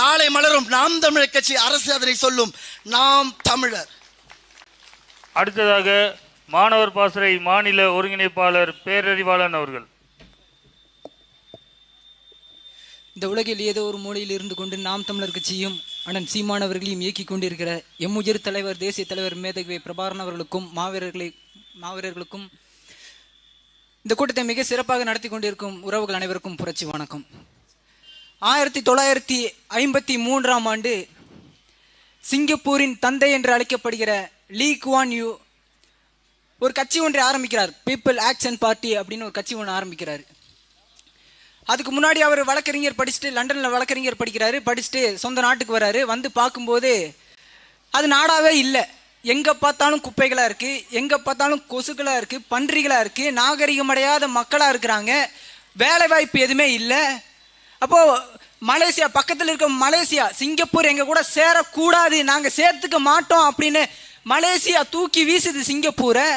நாளை மலரும் நாம் தமிழர் கட்சி அரசு அதனை சொல்லும். நாம் தமிழர். அடுத்ததாக மாணவர் பாசறை மாநில ஒருங்கிணைப்பாளர் பேரறிவாளன் அவர்கள். இந்த உலகில் ஏதோ ஒரு மூலையில் இருந்து கொண்டு நாம் தமிழர் கட்சியும் அண்ணன் சீமான் அவர்களையும் இயக்கிக் கொண்டிருக்கிற எம்முயிர் தலைவர் தேசிய தலைவர் மேதகவி பிரபாரன் அவர்களுக்கும் மாவீரர்களை மாவீரர்களுக்கும் இந்த கூட்டத்தை மிக சிறப்பாக நடத்தி கொண்டிருக்கும் உறவுகள் அனைவருக்கும் புரட்சி வணக்கம். ஆயிரத்தி தொள்ளாயிரத்தி ஐம்பத்தி மூன்றாம் ஆண்டு சிங்கப்பூரின் தந்தை என்று அழைக்கப்படுகிற லீ குவான் யூ ஒரு கட்சி ஒன்றை ஆரம்பிக்கிறார். பீப்புள் ஆக்ஷன் பார்ட்டி அப்படின்னு ஒரு கட்சி ஒன்று ஆரம்பிக்கிறார். அதுக்கு முன்னாடி அவர் வழக்கறிஞர் படிச்சுட்டு லண்டனில் வழக்கறிஞர் படிக்கிறாரு. படிச்சுட்டு சொந்த நாட்டுக்கு வராரு. வந்து பார்க்கும்போது அது நாடாவே இல்லை. எங்கே பார்த்தாலும் குப்பைகளாக இருக்குது எங்கே பார்த்தாலும் கொசுக்களாக இருக்குது பன்றிகளாக இருக்குது நாகரிகமடையாத மக்களாக இருக்கிறாங்க. வேலை வாய்ப்பு எதுவுமே இல்லை. அப்போது மலேசியா பக்கத்தில் இருக்க மலேசியா சிங்கப்பூர் எங்கள் கூட சேரக்கூடாது நாங்கள் சேர்த்துக்க மாட்டோம் அப்படின்னு மலேசியா தூக்கி வீசுது சிங்கப்பூரை.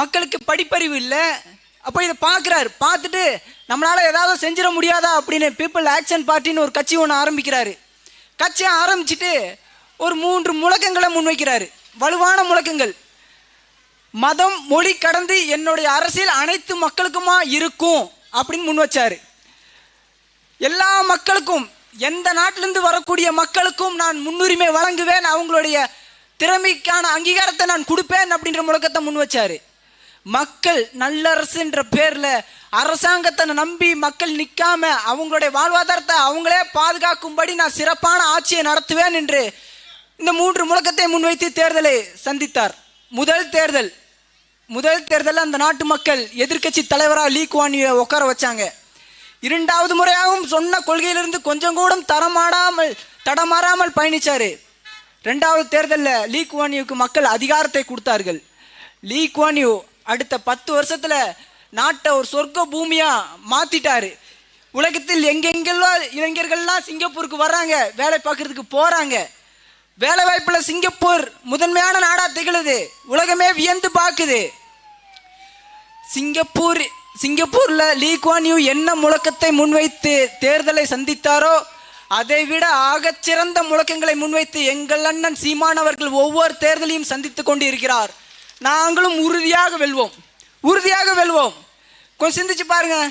மக்களுக்கு படிப்பறிவு இல்லை. அப்போ இதை பார்க்குறாரு பார்த்துட்டு நம்மளால ஏதாவது செஞ்சிட முடியாதா அப்படின்னு பீப்புள் ஆக்ஷன் பார்ட்டின்னு ஒரு கட்சி ஒன்று ஆரம்பிக்கிறாரு. கட்சியை ஆரம்பிச்சிட்டு ஒரு மூன்று முழக்கங்களை முன்வைக்கிறாரு. வலுவான முழக்கங்கள். மதம் மொழி கடந்து என்னுடைய அரசியல் அனைத்து மக்களுக்குமா இருக்கும் அப்படின்னு முன் வச்சாரு எல்லா மக்களுக்கும் எந்த நாட்டிலிருந்து வரக்கூடிய மக்களுக்கும் நான் முன்னுரிமை வழங்குவேன் அவங்களுடைய திறமைக்கான அங்கீகாரத்தை நான் கொடுப்பேன் அப்படின்ற முழக்கத்தை முன் வச்சாரு. மக்கள் நல்லரசுன்ற பேர்ல அரசாங்கத்தை நம்பி மக்கள் நிற்காம அவங்களுடைய வாழ்வாதாரத்தை அவங்களே பாதுகாக்கும்படி நான் சிறப்பான ஆட்சியை நடத்துவேன் என்று இந்த மூன்று முழக்கத்தை முன்வைத்து தேர்தலை சந்தித்தார். முதல் தேர்தல். முதல் தேர்தலில் அந்த நாட்டு மக்கள் எதிர்க்கட்சி தலைவராக லீ குவானியை உட்கார வச்சாங்க. இரண்டாவது முறையாகவும் சொன்ன கொள்கையிலிருந்து கொஞ்சம் கூட தரமாடாமல் தடமாறாமல் பயணித்தார் ரெண்டாவது தேர்தலில் லீ குவானியுக்கு மக்கள் அதிகாரத்தை கொடுத்தார்கள். லீ குவானியூ அடுத்த பத்து வருஷத்தில் நாட்டை ஒரு சொர்க்க பூமியாக மாற்றிட்டார் உலகத்தில் எங்கெங்கெல்லாம் இளைஞர்கள்லாம் சிங்கப்பூருக்கு வர்றாங்க வேலை பார்க்குறதுக்கு போகிறாங்க வேலை வாய்ப்பில் சிங்கப்பூர் முதன்மையான நாடாக திகழுது. உலகமே வியந்து பார்க்குது. சிங்கப்பூர் சிங்கப்பூர்ல லீ குவான் யூ என்ன முழக்கத்தை முன்வைத்து தேர்தலை சந்தித்தாரோ அதை விட ஆகச்சிறந்த முழக்கங்களை முன்வைத்து எங்கள் அண்ணன் சீமான் அவர்கள் ஒவ்வொரு தேர்தலையும் சந்தித்து கொண்டு இருக்கிறார் நாங்களும் உறுதியாக வெல்வோம். உறுதியாக வெல்வோம். கொஞ்சம் சிந்திச்சு பாருங்க.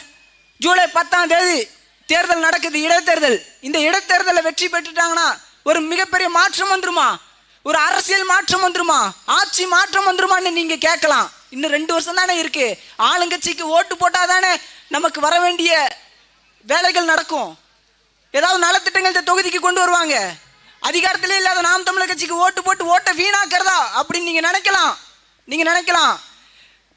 ஜூலை பத்தாம் தேதி தேர்தல் நடக்குது. இடைத்தேர்தல். இந்த இடைத்தேர்தலை வெற்றி பெற்றுட்டாங்கன்னா ஒரு மிகப்பெரிய மாற்றம் வந்துருமா? ஒரு அரசியல் மாற்றம் வந்துருமா? ஆட்சி மாற்றம் வந்துருமான்னு நீங்க கேட்கலாம். இன்னும் ரெண்டு வருஷம் தானே இருக்கு. ஆளுங்கட்சிக்கு ஓட்டு போட்டால் தானே நமக்கு வர வேண்டிய வேலைகள் நடக்கும். ஏதாவது நலத்திட்டங்கள் இந்த தொகுதிக்கு கொண்டு வருவாங்க. அதிகாரத்திலே இல்லாத நாம் தமிழர் கட்சிக்கு ஓட்டு போட்டு ஓட்டை வீணாக்கிறதா அப்படின்னு நீங்க நினைக்கலாம். நீங்க நினைக்கலாம்.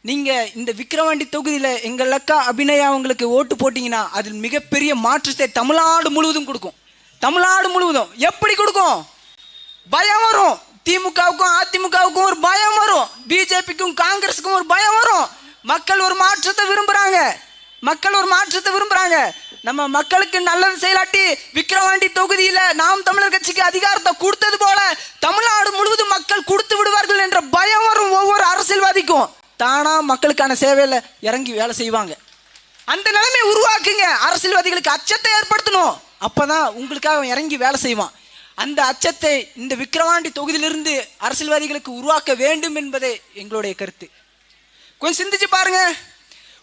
நீங்க இந்த விக்கிரவாண்டி தொகுதியில் எங்கள் அக்கா அபிநயா அவங்களுக்கு ஓட்டு போட்டீங்கன்னா அதில் மிகப்பெரிய மாற்றத்தை தமிழ்நாடு முழுவதும் கொடுக்கும். தமிழ்நாடு முழுவதும். எப்படி கொடுக்கும்? பயம் வரும். திமுகவுக்கும் அதிமுகவுக்கும் ஒரு பயம் வரும். பிஜேபிக்கும் காங்கிரஸுக்கும் ஒரு பயம் வரும். மக்கள் ஒரு மாற்றத்தை விரும்புறாங்க. மக்கள் ஒரு மாற்றத்தை விரும்புறாங்க. நம்ம மக்களுக்கு நல்லது செயலாட்டி விக்கிரவாண்டி தொகுதியில நாம் தமிழர் கட்சிக்கு அதிகாரத்தை கொடுத்தது போல தமிழ்நாடு முழுவதும் மக்கள் கொடுத்து விடுவார்கள் என்ற பயம் வரும் ஒவ்வொரு அரசியல்வாதிக்கும். தானா மக்களுக்கான சேவையில இறங்கி வேலை செய்வாங்க. அந்த நிலைமை உருவாக்குங்க. அரசியல்வாதிகளுக்கு அச்சத்தை ஏற்படுத்தணும். அப்பதான் உங்களுக்காக அவன் இறங்கி வேலை செய்வான். அந்த அச்சத்தை இந்த விக்கிரவாண்டி தொகுதியிலிருந்து அரசியல்வாதிகளுக்கு உருவாக்க வேண்டும் என்பதே எங்களுடைய கருத்து. கொஞ்சம் சிந்திச்சு பாருங்க.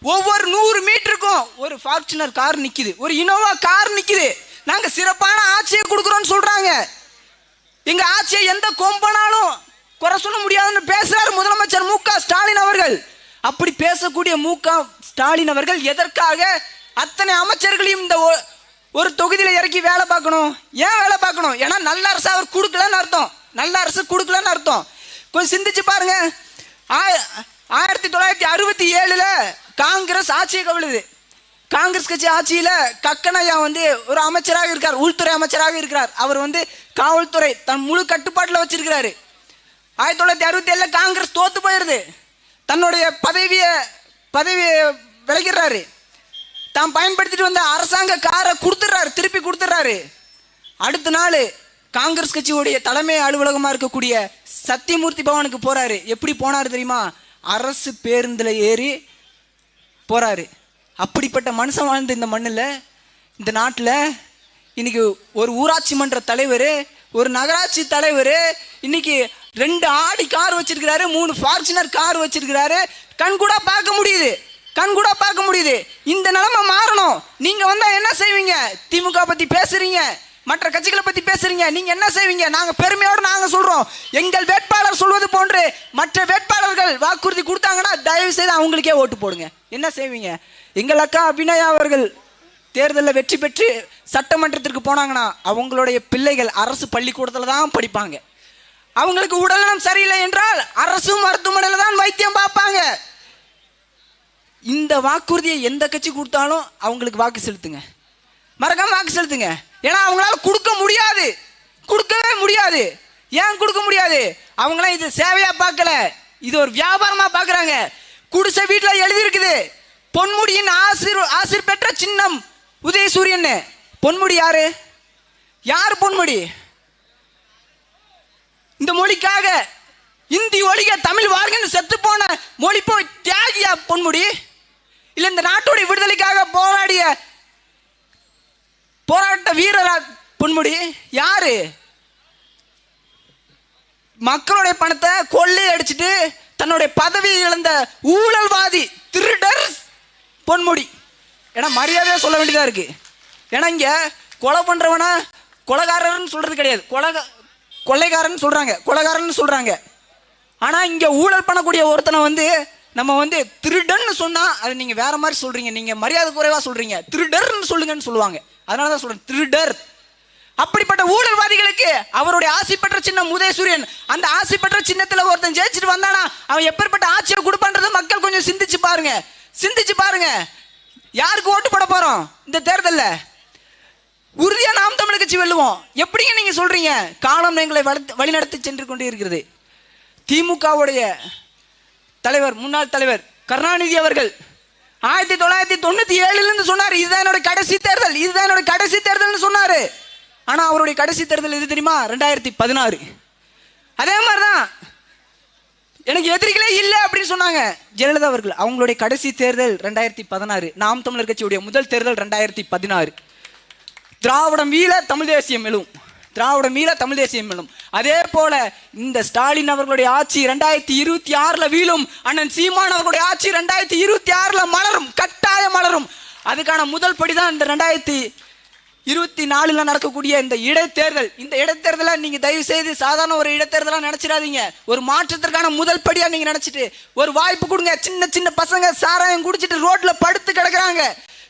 ஒவ்வொரு நூறு மீட்டருக்கும் ஒரு ஃபார்ச்சுனர் கார் நிக்குது. ஒரு இனோவா கார் நிக்குது. நாங்க சிறப்பான ஆட்சியை கொடுக்குறோம்னு சொல்றாங்க. எங்க ஆட்சியை எந்த கொம்பனாலும் குறை சொல்ல முடியாதுன்னு பேசுறாரு முதலமைச்சர் மு ஸ்டாலின் அவர்கள். அப்படி பேசக்கூடிய மு ஸ்டாலின் அவர்கள் எதற்காக அத்தனை அமைச்சர்களையும் இந்த ஒரு தொகுதியில் இறக்கி வேலை பார்க்கணும். ஏன் வேலை பார்க்கணும்? ஏன்னா நல்ல அரசு அவர் கொடுக்கலன்னு அர்த்தம். நல்ல அரசு கொடுக்கலன்னு அர்த்தம். கொஞ்சம் சிந்திச்சு பாருங்க. ஆயிரத்தி தொள்ளாயிரத்தி அறுபத்தி ஏழுல காங்கிரஸ் ஆட்சியை கவிழுது. காங்கிரஸ் கட்சி ஆட்சியில் கக்கனையா வந்து ஒரு அமைச்சராக இருக்கார். உள்துறை அமைச்சராக இருக்கிறார். அவர் வந்து காவல்துறை தன் முழு கட்டுப்பாட்டில் வச்சிருக்கிறாரு. ஆயிரத்தி தொள்ளாயிரத்தி அறுபத்தி ஏழில் காங்கிரஸ் தோத்து போயிடுது தன்னுடைய பதவியை பதவியை விலகிடுறாரு. தான் பயன்படுத்திட்டு வந்த அரசாங்க காரை கொடுத்துட்றாரு திருப்பி கொடுத்துட்றாரு. அடுத்த நாள் காங்கிரஸ் கட்சியுடைய தலைமை அலுவலகமாக இருக்கக்கூடிய சத்தியமூர்த்தி பவனுக்கு போகிறாரு எப்படி போனார் தெரியுமா? அரசு பேருந்தில் ஏறி போகிறாரு அப்படிப்பட்ட மனுஷன் வாழ்ந்த இந்த மண்ணில் இந்த நாட்டில் இன்னைக்கு ஒரு ஊராட்சி மன்ற தலைவர் ஒரு நகராட்சி தலைவர் இன்னைக்கு ரெண்டு ஆடி கார் வச்சிருக்கிறாரு மூணு ஃபார்ச்சுனர் கார் வச்சிருக்கிறாரு. கண் கூட பார்க்க முடியுது. கண் கூட பார்க்க முடியுது. இந்த நிலைமை மாறணும். நீங்க வந்தா என்ன செய்வீங்க? திமுக பத்தி பேசுறீங்க. மற்ற கட்சிகளை பத்தி பேசுறீங்க. நீங்க என்ன செய்வீங்க? நாங்க பெருமையோடு நாங்க சொல்றோம். எங்கள் வேட்பாளர் சொல்வது போன்று மற்ற வேட்பாளர்கள் வாக்குறுதி கொடுத்தாங்கன்னா தயவு செய்து அவங்களுக்கே ஓட்டு போடுங்க. என்ன செய்வீங்க? எங்கள் அக்கா அபிநயா அவர்கள் தேர்தலில் வெற்றி பெற்று சட்டமன்றத்திற்கு போனாங்கன்னா அவங்களுடைய பிள்ளைகள் அரசு பள்ளிக்கூடத்தில் தான் படிப்பாங்க. அவங்களுக்கு உடல்நலம் சரியில்லை என்றால் அரசு மருத்துவமனையில் தான் வைத்தியம் பார்ப்பாங்க. இந்த வாக்குறுதியை எந்த கட்சி கொடுத்தாலும் அவங்களுக்கு வாக்கு செலுத்துங்க. மறக்காம வாக்கு செலுத்துங்க. ஏன்னா அவங்களால கொடுக்க முடியாது. கொடுக்கவே முடியாது. ஏன் கொடுக்க முடியாது? அவங்களாம் இது சேவையா பார்க்கல. இது ஒரு வியாபாரமா பார்க்குறாங்க. குடிசை வீட்டில் எழுதியிருக்குது. பொன்முடியின் ஆசிர் ஆசிர் பெற்ற சின்னம் உதயசூரியன் பொன்முடி யாரு? யார் பொன்முடி? இந்த மொழிக்காக இந்தி ஒழிக தமிழ் வாழ்கன்னு செத்து போன மொழி போய் தியாகியா பொன்முடி? இல்ல இந்த நாட்டுடைய விடுதலைக்காக போராடிய போராட்ட வீரரா பொன்முடி யாரு? மக்களுடைய பணத்தை கொள்ளை அடிச்சிட்டு தன்னுடைய பதவி இழந்த ஊழல்வாதி திருடர் பொன்முடி. ஏன்னா மரியாதையா சொல்ல வேண்டியதா இருக்கு. ஏன்னா இங்க கொலை பண்றவன கொலைகாரர்னு சொல்றது கிடையாது. கொலை கொள்ளைக்காரன் சொல்றாங்க. கொலைகாரன் சொல்றாங்க. ஆனா இங்க ஊழல் பண்ணக்கூடிய ஒருத்தனை வந்து நம்ம வந்து திருடன்னு சொன்னால் அது நீங்கள் வேற மாதிரி சொல்கிறீங்க நீங்கள் மரியாதை குறைவாக சொல்கிறீங்க திருடர்னு சொல்லுங்கன்னு சொல்லுவாங்க. அதனால தான் சொல்கிறேன் திருடர். அப்படிப்பட்ட ஊழல்வாதிகளுக்கு அவருடைய ஆசை பெற்ற சின்னம் உதயசூரியன் அந்த ஆசை பெற்ற ஒருத்தன் ஜெயிச்சுட்டு வந்தானா அவன் எப்பேற்பட்ட ஆட்சியை கொடுப்பான்றத மக்கள் கொஞ்சம் சிந்திச்சு பாருங்க. சிந்திச்சு பாருங்க. யாருக்கு ஓட்டு போட போகிறோம் இந்த தேர்தலில். உறுதியாக நாம் தமிழ் கட்சி வெல்லுவோம். எப்படிங்க நீங்கள் சொல்கிறீங்க காலம் எங்களை வளர்த்து- வழிநடத்தி சென்று கொண்டே இருக்கிறது. திமுகவுடைய தலைவர் முன்னாள் தலைவர் கருணாநிதி அவர்கள் ஆயிரத்தி தொள்ளாயிரத்தி தொண்ணூத்தி ஏழுல இருந்து சொன்னார் இதுதான் என்னோட கடைசி தேர்தல் இதுதான் என்னோட கடைசி தேர்தல்னு சொன்னாரு. ஆனா அவருடைய கடைசி தேர்தல் எது தெரியுமா? ரெண்டாயிரத்தி பதினாறு. அதே மாதிரிதான் எனக்கு எதிரிகளே இல்லை அப்படின்னு சொன்னாங்க. ஜெயலலிதா அவர்கள் அவங்களுடைய கடைசி தேர்தல் ரெண்டாயிரத்தி பதினாறு நாம் தமிழர் கட்சியுடைய முதல் தேர்தல் ரெண்டாயிரத்தி பதினாறு. திராவிடம் வீழ தமிழ் தேசியம் எழும். திராவிடம் மீள தமிழ் தேசியம் வேணும் அதே போல இந்த ஸ்டாலின் அவர்களுடைய ஆட்சி ரெண்டாயிரத்தி இருபத்தி ஆறுல வீழும். அண்ணன் சீமான் அவர்களுடைய ஆட்சி ரெண்டாயிரத்தி இருபத்தி ஆறுல மலரும் கட்டாய மலரும். அதுக்கான முதல் படிதான் இந்த ரெண்டாயிரத்தி இருபத்தி நாலுல நடக்கக்கூடிய இந்த இடைத்தேர்தல். இந்த இடைத்தேர்தலை நீங்க தயவு செய்து சாதாரண ஒரு இடைத்தேர்தலா நினைச்சிடாதீங்க. ஒரு மாற்றத்திற்கான முதல் படியா நீங்க நினைச்சிட்டு ஒரு வாய்ப்பு கொடுங்க. சின்ன சின்ன பசங்க சாராயம் குடிச்சிட்டு ரோட்ல படுத்து கிடக்குறாங்க.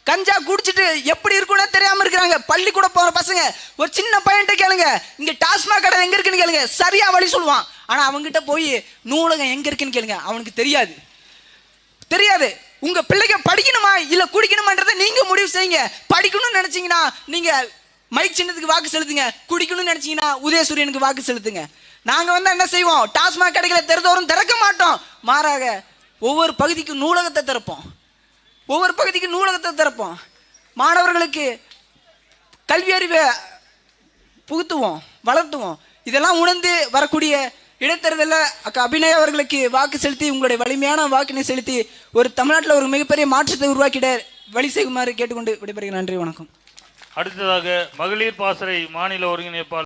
கஞ்சா குடிச்சிட்டு எப்படி இருக்குன்னு தெரியாம இருக்கிறாங்க. பள்ளிக்கூட போற பசங்க ஒரு சின்ன பையன்கிட்ட கேளுங்க. இங்க டாஸ்மாக் கடை எங்க இருக்குன்னு கேளுங்க. சரியா வழி சொல்லுவான். ஆனா அவங்ககிட்ட போய் நூலகம் எங்க இருக்குன்னு கேளுங்க. அவனுக்கு தெரியாது. தெரியாது. உங்க பிள்ளைங்க படிக்கணுமா இல்ல குடிக்கணுமான்றத நீங்க முடிவு செய்யுங்க. படிக்கணும்னு நினைச்சீங்கன்னா நீங்க மைக் சின்னத்துக்கு வாக்கு செலுத்துங்க. குடிக்கணும்னு நினைச்சீங்கன்னா உதயசூரியனுக்கு வாக்கு செலுத்துங்க. நாங்க வந்து என்ன செய்வோம்? டாஸ்மாக் கடைகளை திறந்தோறும் திறக்க மாட்டோம். மாறாக ஒவ்வொரு பகுதிக்கும் நூலகத்தை திறப்போம். ஒவ்வொரு பகுதிக்கு நூலகத்தை திறப்போம். மாணவர்களுக்கு கல்வி அறிவை புகுத்துவோம் வளர்த்துவோம். இதெல்லாம் உணர்ந்து வரக்கூடிய இடைத்தேர்தலில் அக்கா அபிநய அவர்களுக்கு வாக்கு செலுத்தி உங்களுடைய வலிமையான வாக்கினை செலுத்தி ஒரு தமிழ்நாட்டில் ஒரு மிகப்பெரிய மாற்றத்தை உருவாக்கிட வழி செய்யுமாறு கேட்டுக்கொண்டு விடைபெறுகிறேன். நன்றி வணக்கம். அடுத்ததாக மகளிர் பாசறை மாநில ஒருங்கிணைப்பாளர்